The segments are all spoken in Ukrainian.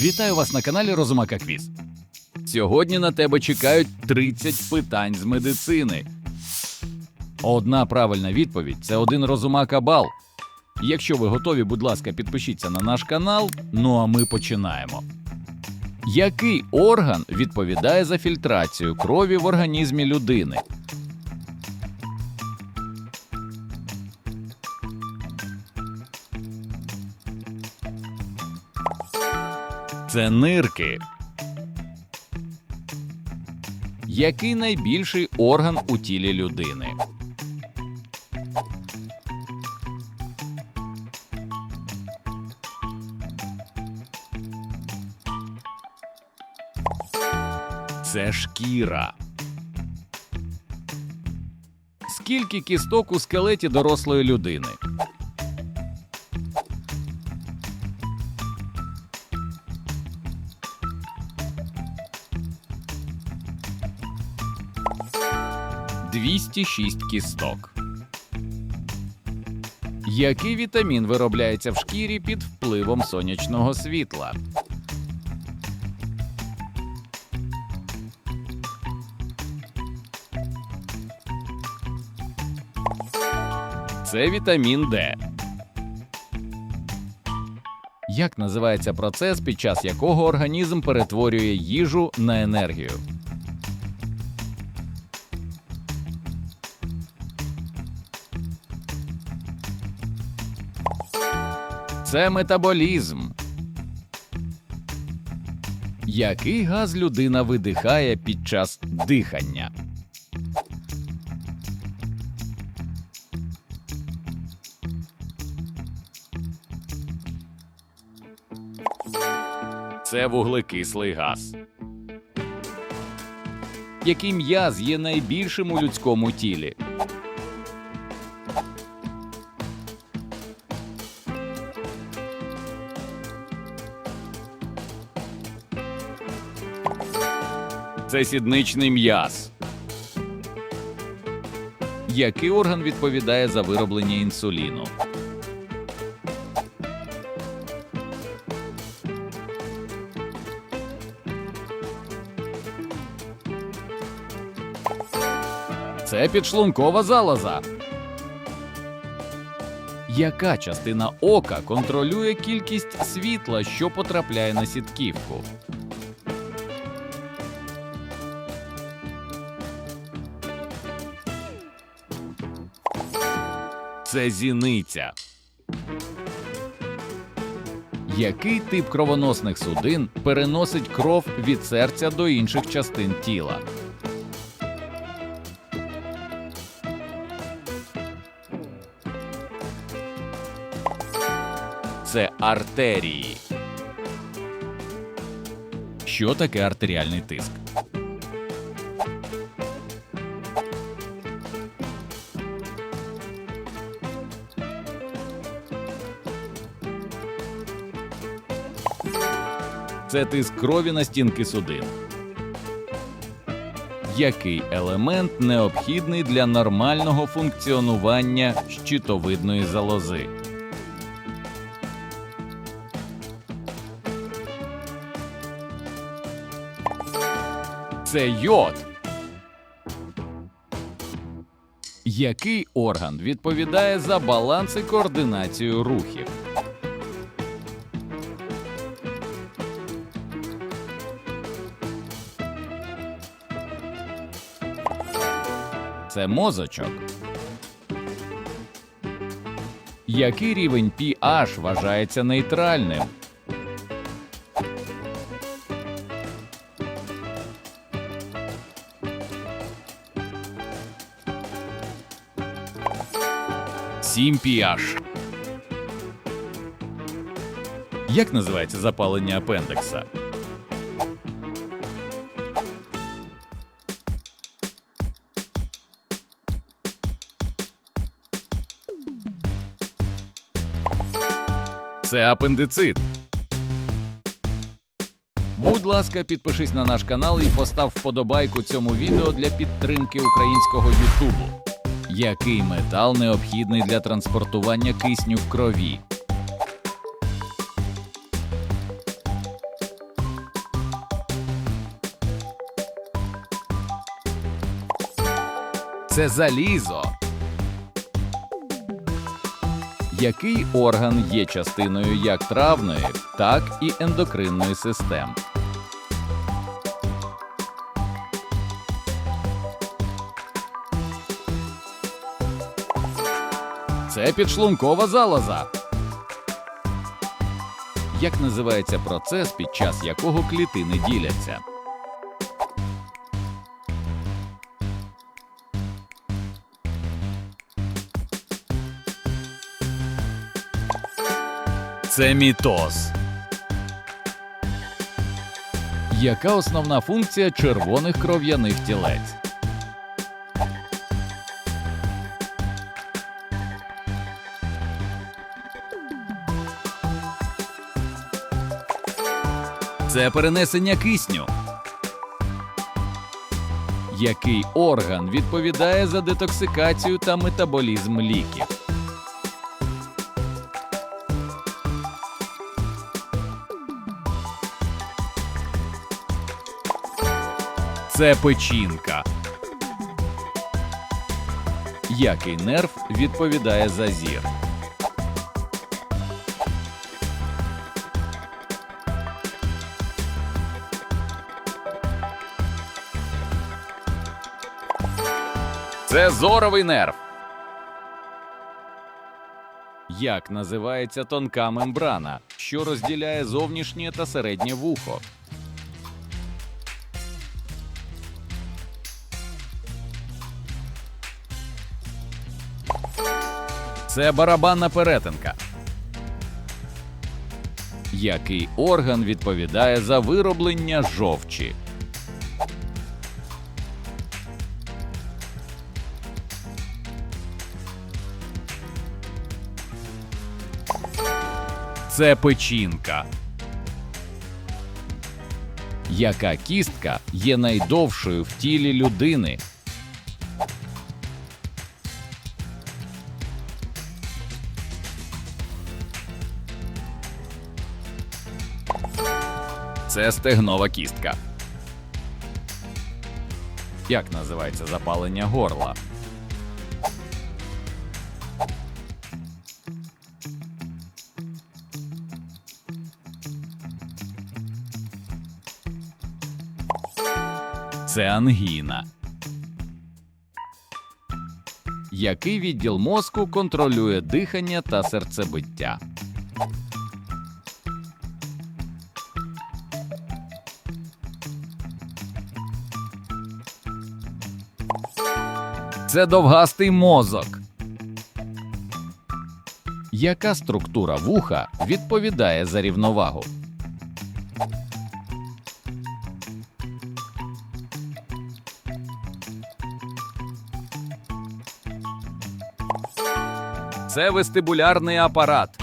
Вітаю вас на каналі Розумака Квіз. Сьогодні на тебе чекають 30 питань з медицини. Одна правильна відповідь це один розумака бал. Якщо ви готові, будь ласка, підпишіться на наш канал. Ну а ми починаємо. Який орган відповідає за фільтрацію крові в організмі людини? Це нирки. Який найбільший орган у тілі людини? Це шкіра. Скільки кісток у скелеті дорослої людини? Двісті шість кісток. Який вітамін виробляється в шкірі під впливом сонячного світла? Це вітамін Д. Як називається процес, під час якого організм перетворює їжу на енергію? Це метаболізм. Який газ людина видихає під час дихання? Це вуглекислий газ. Який м'яз є найбільшим у людському тілі? Це сідничний м'яз. Який орган відповідає за вироблення інсуліну? Це підшлункова залоза. Яка частина ока контролює кількість світла, що потрапляє на сітківку? Це зіниця. Який тип кровоносних судин переносить кров від серця до інших частин тіла? Це артерії. Що таке артеріальний тиск? Це тиск крові на стінки судин. Який елемент необхідний для нормального функціонування щитовидної залози? Це йод. Який орган відповідає за баланс і координацію рухів? Це мозочок. Який рівень pH вважається нейтральним? Сім pH. Як називається запалення апендикса? це апендицит. Будь ласка, підпишись на наш канал і постав вподобайку цьому відео для підтримки українського Ютубу. Який метал необхідний для транспортування кисню в крові? Це залізо. Який орган є частиною як травної, так і ендокринної систем? Це підшлункова залоза. Як називається процес, під час якого клітини діляться? Це мітоз. Яка основна функція червоних кров'яних тілець? Це перенесення кисню. Який орган відповідає за детоксикацію та метаболізм ліків? Це печінка. Який нерв відповідає за зір? Це зоровий нерв. Як називається тонка мембрана, що розділяє зовнішнє та середнє вухо? Це барабанна перетинка. Який орган відповідає за вироблення жовчі? Це печінка. Яка кістка є найдовшою в тілі людини? Це стегнова кістка. Як називається запалення горла? Це ангіна. Який відділ мозку контролює дихання та серцебиття? Це довгастий мозок. Яка структура вуха відповідає за рівновагу? Це вестибулярний апарат.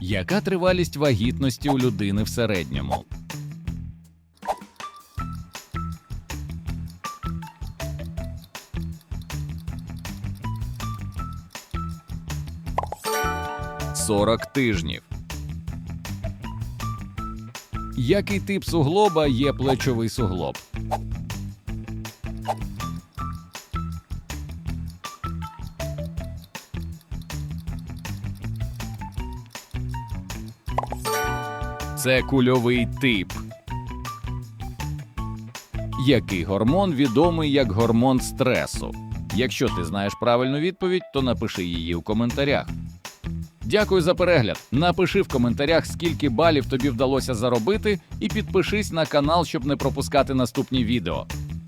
Яка тривалість вагітності у людини в середньому? Сорок тижнів. Який тип суглоба є плечовий суглоб? Це кульовий тип. Який гормон відомий як гормон стресу? Якщо ти знаєш правильну відповідь, то напиши її у коментарях. Дякую за перегляд. Напиши в коментарях, скільки балів тобі вдалося заробити, і підпишись на канал, щоб не пропускати наступні відео.